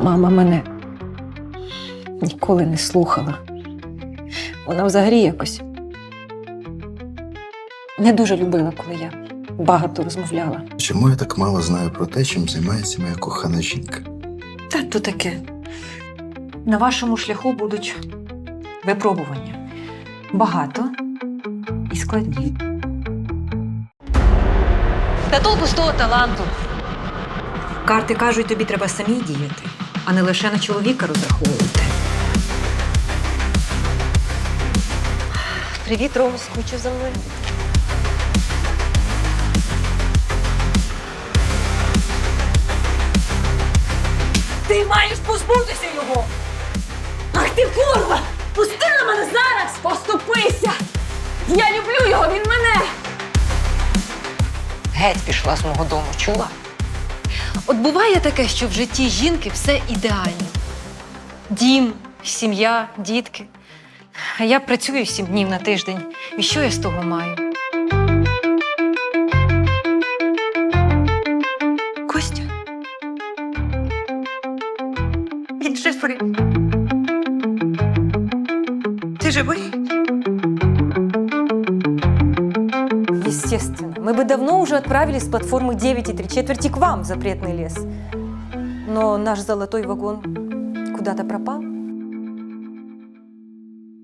Мама мене ніколи не слухала. Вона взагалі якось не дуже любила, коли я багато розмовляла. Чому я так мало знаю про те, чим займається моя кохана жінка? Та то таке. На вашому шляху будуть випробування. Багато і складні. Та толку з того таланту. Карти кажуть, тобі треба самій діяти, а не лише на чоловіка розраховувати. Привіт, Рому, скучив за мною. Ти маєш позбутися його! Ах ти курва! Пусти на мене зараз! Поступися! Я люблю його, він мене! Геть пішла з мого дому, чула? От буває таке, що в житті жінки все ідеально: дім, сім'я, дітки. А я працюю сім днів на тиждень. І що я з того маю? Костя. Він живий. Ти живий? Естественно. Мы бы давно уже отправились с платформы 9 и 3 четверти к вам в запретный лес. Но наш золотой вагон куда-то пропал.